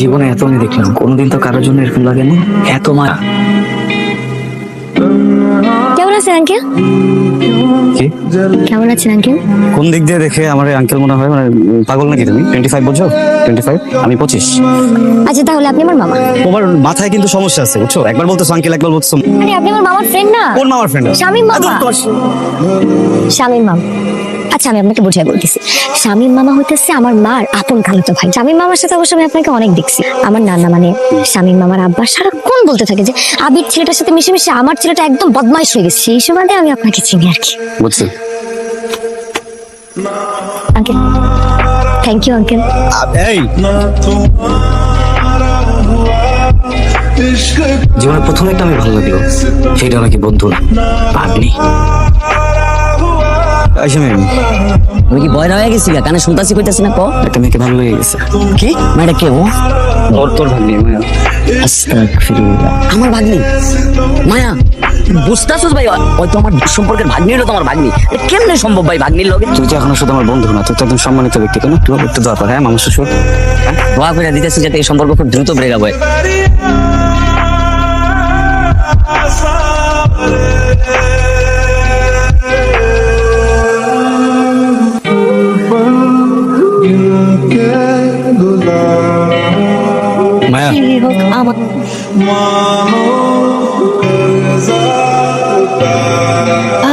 জীবনে এত আমি দেখলাম কোনোদিন তো কারোর জন্য এরকম লাগেনি এত মায়া। কেমন আছেন আঙ্কেল? কেমন আছেন আঙ্কেল? কোন দিক দিয়ে দেখে আমার আঙ্কেল মনে হয় মানে পাগল নাকি তুমি? টোয়েন্টি ফাইভ বুঝছ টোয়েন্টি ফাইভ আমি পঁচিশ। আচ্ছা তাহলে আপনি আমার মামা। তোমার মাথায় কিন্তু সমস্যা আছে বুঝছ? একবার বলতো আঙ্কেল একবার বলছো আরে আপনি আমার মামার ফ্রেন্ড না? কোন মামার ফ্রেন্ড শামীম মামা? শামীম মামা। আচ্ছা আমি আপনাকে বুঝিয়ে বলতেছি। শামীম মামা হইতেছে আমার মার আপন খালাতো ভাই। শামীম মামার সাথে অবশ্য আমি আপনাকে অনেক দেখছি। আমার নানা মানে শামীম মামার আব্বা সারাক্ষণ বলতে থাকে যে আবির ছেলেটার সাথে মিশে মিশে আমার ছেলেটা একদম বদমাইশ হয়ে গেছে। সেই সুবাদে আমি আপনাকে চিনি আর কি। বুঝছি। আঙ্কেল থ্যাংক ইউ আঙ্কেল এই! জীবনের প্রথম একটা আমি ভালো লাগল। সেটা নাকি বন্ধু? না পাগলি। আইসা আমি কি বয়রা হয়ে গেছি কানে শুনতাছি কইতাছি না ক? একটা মেয়েকে ভালো লেগে গেছে। কি? মেয়েটা কে ও? তোর তোর ভাগ্নি মায়া। আস্তাগফিরুল্লাহ। আমার ভাগ্নি? মায়া বুঝতাছস ভাই ওই তো আমার সম্পর্কের ভাগ্নি হলো তোমার ভাগ্নি। কেমনে সম্ভব ভাই ভাগ্নির লগে? তুই তো এখনও শুধু আমার বন্ধু না তুই তো একদম সম্মানিত ব্যক্তি কেন তুই একটু দরকার হ্যাঁ মানুষ শ্বশুর? দোয়া করে দিতেছি যাতে এই সম্পর্ক খুব দ্রুত বেড়ে আপ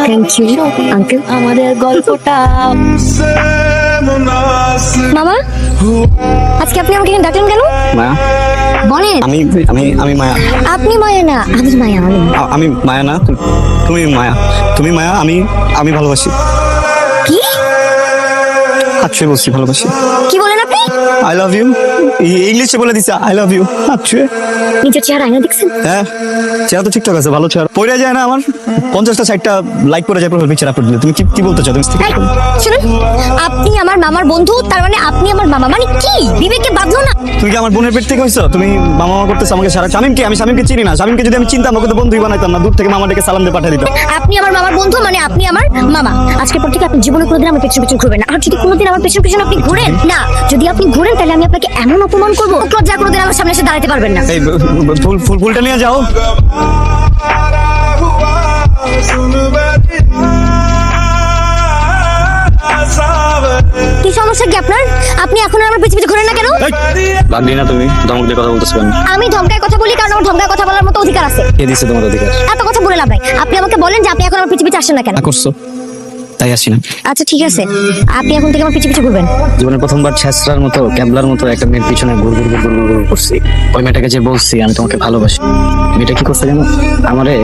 থ্যাংক ইউ আঙ্কেল আমাদের গল্পটা। মামা আজকে আপনি আমাকে এখানে ডাকলেন কেন? মায়া বলেন। আমি আমি আমি মায়া। আপনি মায়া না আমি মায়া আমি আ- আমি মায়া না তু- তুমি মায়া। তুমি মায়া আমি আমি ভালোবাসি। কি? আচ্ছা বলছি ভালোবাসি। কি বলেন আপনি? আই লাভ ইউ ইংলিশে বলে দিছে আই লাভ ইউ আচ্ছা। নিজের চেহারা আয়না দেখছেন? হ্যাঁ চেহারা তো ঠিকঠাক আছে ভালো চেহারা। পড়ে যায় না আমার। পঞ্চাশটা ষাটটা লাইক করে যায় প্রোফাইল পিকচার আপলোড দিলে। তুমি কি কি বলতে চাও? তুমি শুনুন আপনি আমার মামার বন্ধু তার মানে আপনি আমার মামা। মানে কি? বিবেকে বাঁধলো না? তুমি কি আমার বোনের পেট থেকে হইছো? তুমি মামা মামা করতেছো আমাকে সারা শামিমকে আমি শামিমকে চিনি না। শামিমকে যদি আমি চিনতাম ওকে তো বন্ধুই বানাইতাম না। দূর থেকে মামা ডেকে সালাম দিয়ে পাঠিয়ে দিতাম। আপনি আমার মামার বন্ধু মানে আপনি আমার মামা। আজকের পর থেকে আপনি জীবনে কোনোদিন আমার পেছন পেছন ঘুরবেন না। আর যদি কোনোদিন আমার পেছন পেছন আপনি ঘুরেন না যদি আপনি ঘুরেন তাহলে আমি আপনাকে এমন অপমান করব? লজ্জা কোনোদিন আমার সামনে এসে দাঁড়াতে পারবেন না। এই ফুল ফুল ফুলটা নিয়ে যাও। কি সমস্যা কি আপনার? আপনি এখন আমার পিছু পিছু ঘুরেন না কেন? লাগলি না তুমি ধমক দিয়ে কথা বলতেছো কেন? আমি ধমকায় কথা বলি কারণ আমার ধমকায় কথা বলার মতো অধিকার আছে। কে দিছে তোমার অধিকার? এত কথা বলে লাভ নাই। আপনি আমাকে বলেন যে আপনি এখন আমার পিছু পিছু আসেন না কেন? করছ। তাই আসি না। আচ্ছা ঠিক আছে। আপনি এখন থেকে আমার পিছু পিছু ঘুরবেন। জীবনের প্রথমবার ছেসরার মতো ক্যাবলার মতো একটা মেয়ের পিছনে ঘুর ঘুর ঘুর ঘুর ঘুর করছি। ওই মেয়েটাকে যে বলছি আমি তোমাকে ভালোবাসি। মেয়েটা কি করছে জানো? আমারে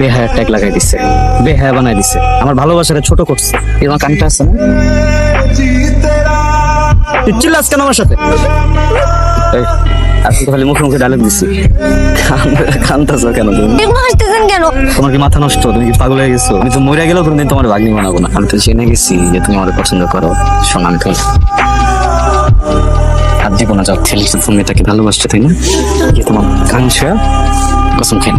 বেহায়া ট্যাগ লাগাই দিচ্ছে বেহায়া বানাই দিচ্ছে আমার ভালোবাসাটা ছোট করছে। এই আমার কানটা আছে না? তুই চিল্লাস কেন আমার সাথে? আমি তো খালি মুখে মুখে ডায়লগ দিচ্ছি। কান্তাছ কেন তুমি? হাসতেছেন কেন? তোমার কি মাথা নষ্ট? তুমি কি পাগল হয়ে গেছো? আমি তো মরে গেলেও কোনোদিন তোমার ভাগ্নি বানাবো না। আমি তো জেনে গেছি যে তুমি আমার পছন্দ করো শোনান তো আর দিব না যাও ঠেলি ফোন ভালোবাসছো তাই না? কি তোমার কাঙ্ক্ষা কসম খাই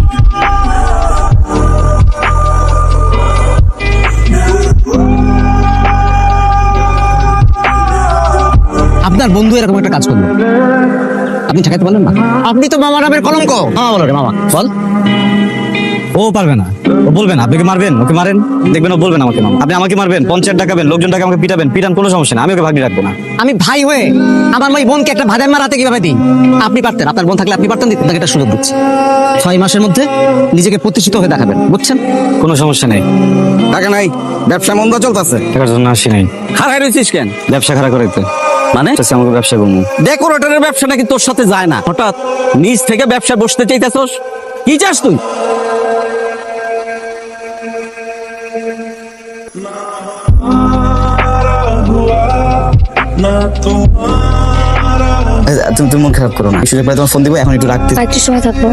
আপনার বন্ধু এরকম একটা কাজ করল। আপনি ঠেকাতে পারলেন না? আপনি তো মামা নামের কলঙ্ক। মামা বলো রে মামা। বল। ও পারবে না। ও বলবে না। আপনি কি মারবেন? ওকে মারেন? দেখবেন ও বলবেন আমাকে মামা। আপনি আমাকে মারবেন? পঞ্চায়েত ডাকাবেন? লোকজন ডাকে আমাকে পিটাবেন? পিটান কোনো সমস্যা না আমি ওকে ভাগ্নি রাখব না। আমি ভাই হয়ে আমার ওই বোনকে একটা ভাদের মার হাতে কীভাবে দিই? আপনি পারতেন। আপনার বোন থাকলে আপনি পারতেন দিতেন তাকে একটা সুযোগ দিচ্ছি। ছয় মাসের মধ্যে নিজেকে প্রতিষ্ঠিত হয়ে দেখাবেন বুঝছেন? কোনো সমস্যা নেই। টাকা নাই। ব্যবসা মন্দ চলতেছে। টাকার জন্য আসি নাই। হারাই রয়েছিস কেন? ব্যবসা খারাপ করাইতে। মানে? চাচ্ছি আমাকে ব্যবসা করব ডেকোরেটরের ব্যবসা নাকি তোর সাথে যায় না? হঠাৎ নিজ থেকে ব্যবসা বসতে চাইতেছস? কি চাস তুই? তুমি তুমি মন খারাপ করো না। সুযোগ তোমার ফোন দিবো এখন একটু রাখতে আর একটু সময় থাকব।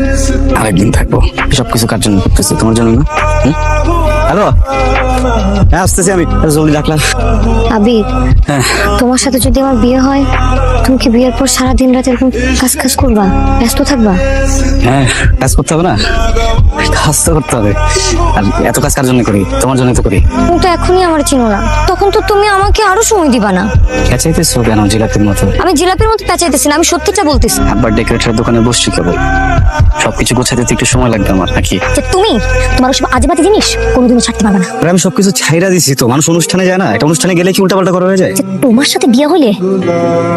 আরেকদিন থাকব। সব কিছু কার জন্য? তোমার জন্য না? হ্যালো হ্যাঁ আসতেছি আমি। জলদি ডাকলাম আবির হ্যাঁ। তোমার সাথে যদি আমার বিয়ে হয় তুমি কি বিয়ের পর সারা দিন রাত এরকম কাজ কাজ করবা? ব্যস্ত থাকবা? হ্যাঁ কাজ করতে হবে না? কাজ তো করতে হবে। আর এত কাজ কার জন্য করি? তোমার জন্য তো করি। তুমি তো এখনই আমার চিনো না। তখন তো তুমি আমাকে আরও সময় দিবা না। খেঁচাইতেছো কেন জিলাপির মতো? আমি জিলাপির মতো পেঁচাইতেছি না আমি সত্যিটা বলতেছি। ডেকোরেটর দোকানে বসছি কেবল। সবকিছু গোছাতে একটু সময় লাগবে আমার নাকি? যে তুমি? তোমার সব আজেবাজে জিনিস? কোনোদিনও ছাড়তে পারবে না। আরে আমি সবকিছু ছাইরা দিছি তো মানুষ অনুষ্ঠানে যায় না? একটা অনুষ্ঠানে গেলে কি উল্টাপাল্টা করা হয়ে যায়? তোমার সাথে বিয়ে হলে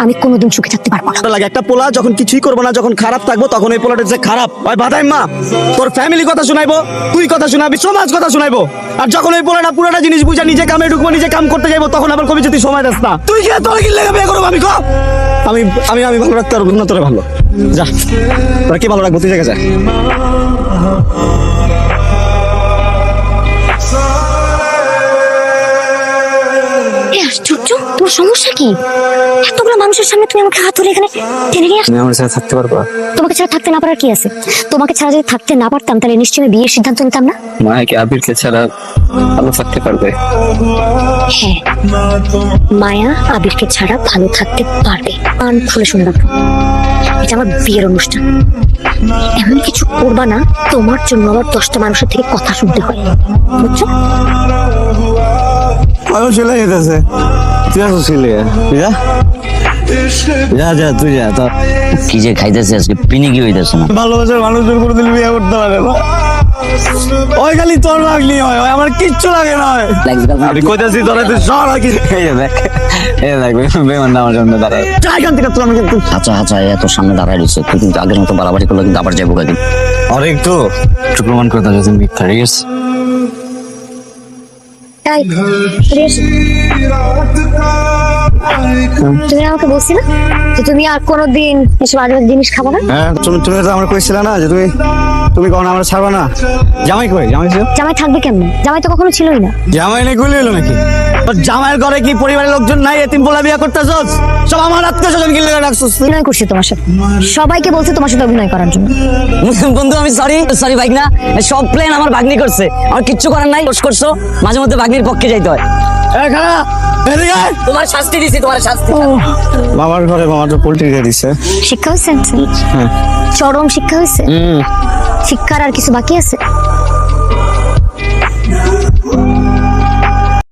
আমি কোনোদিন সুখে থাকতে পারব না। লাগে একটা পোলা যখন কিছুই করব না যখন খারাপ থাকব তখন ওই পোলাটা যে খারাপ। ওই বাদাই মা তোর ফ্যামিলি কথা শোনাইবো তুই কথা শোনাবি সমাজ কথা শোনাইবো। আর যখন ওই পোলাটা পুরোটা জিনিস বুঝা নিজে কামে ঢুকবো নিজে কাম করতে যাইবো তখন আবার কবি যদি সময় দাস না। তুই কি তোর কি লেগে বিয়ে করব আমি কো? আমি আমি আমি ভালো রাখতে পারব না তোরা ভালো। যা তোরা কি ভালো রাখব? তুই জায়গা যা। আশ্চর্য তোমার সমস্যা কি? এতগুলো মানুষের সামনে তুমি আমাকে হাত ধরে এখানে টেনে নিয়ে তুমি আমার সাথে থাকতে পারবা? তোমাকে ছাড়া থাকতে না পারার কি আছে? তোমাকে ছাড়া যদি থাকতে না পারতাম তাহলে নিশ্চয়ই আমি বিয়ের সিদ্ধান্ত নিতাম না? মায়াকে আবিরকে ছাড়া ভালো থাকতে পারবে? হ্যাঁ। মায়া আবিরকে ছাড়া ভালো থাকতে পারবে। কান খুলে শুনে রাখো এটা আমার বিয়ের অনুষ্ঠান। এমন কিছু করবা না তোমার জন্য আবার দশটা মানুষের থেকে কথা শুনতে হয়। বুঝছ? আমি চলে যেতেছে। তুই আসো ছিলে যা যা যা তুই যা তো। কি যে খাইতেছে আজকে পিনি কি হইতেছে না? ভালোবাসার মানুষজন করে দিলে বিয়ে করতে পারে না। ওই খালি তোর লাগলি হয় আমার কিচ্ছু লাগে না আমি কইতাছি তোরা সর কি এই দেখ এই দেখ বেমান আমার জন্য দাঁড়ায়। এখান থেকে তোর আমি কিন্তু আচ্ছা আচ্ছা এত সামনে দাঁড়ায় রয়েছে তুই কিন্তু আগের মতো বাড়াবাড়ি করলে কিন্তু আবার যাব কাকি আর একটু। একটু প্রমাণ করে দাও মিথ্যা ঠিক আছে তাই তুমি আমাকে বলছি না যে তুমি আর কোনোদিন এসব আজেবাজে জিনিস খাব না? হ্যাঁ তুমি তুমি তো আমার কইছিলে না যে তুমি তুমি কখন আমরা ছাড়বা না? জামাই কই? জামাই ছিল? জামাই থাকবে কেমন? জামাই তো কখনো ছিলই না। জামাই নেই গুলি হলো নাকি? তোর জামাইয়ের ঘরে কি পরিবারের লোকজন নাই? এতিম পোলা বিয়ে করতেছস? সব আমার আত্মীয় স্বজন ডাকছস তুই? অভিনয় করছি তোমার সাথে। সবাইকে বলছে তোমার সাথে অভিনয় করার জন্য। বন্ধু আমি সরি সরি ভাই না সব প্ল্যান আমার ভাগ্নি করছে। আমার কিচ্ছু করার নাই দোষ করছ। মাঝে মধ্যে ভাগ্নির পক্ষে যাইতে হয়। তোমার শাস্তি দিছি তোমার শাস্তি। মামার ঘরে তো পোল্ট্রি শিক্ষা হয়েছে? চরম শিক্ষা হয়েছে? শিক্ষার আর কিছু বাকি আছে?